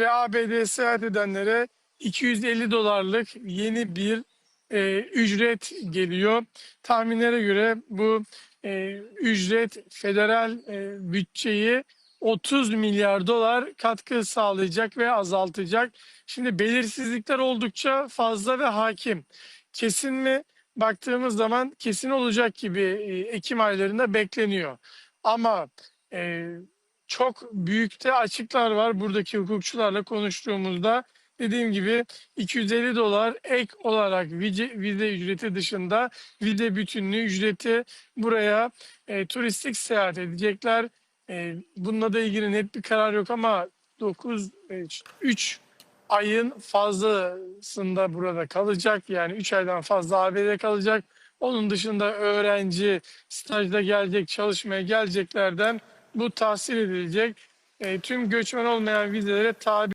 ve ABD'ye seyahat edenlere 250 dolarlık yeni bir e, ücret geliyor. Tahminlere göre bu e, ücret federal e, bütçeyi 30 milyar dolar katkı sağlayacak ve azaltacak. Şimdi belirsizlikler oldukça fazla ve hakim. Kesin mi? Baktığımız zaman kesin olacak gibi e, Ekim aylarında bekleniyor. Ama e, çok büyükte açıklar var buradaki hukukçularla konuştuğumuzda. Dediğim gibi 250 dolar ek olarak vize, vize ücreti dışında vize bütünlüğü ücreti buraya e, turistik seyahat edecekler. E, bununla da ilgili net bir karar yok ama 9 3 ayın fazlasında burada kalacak. Yani 3 aydan fazla AB'de kalacak. Onun dışında öğrenci stajda gelecek, çalışmaya geleceklerden bu tahsil edilecek. E, tüm göçmen olmayan vizelere tabi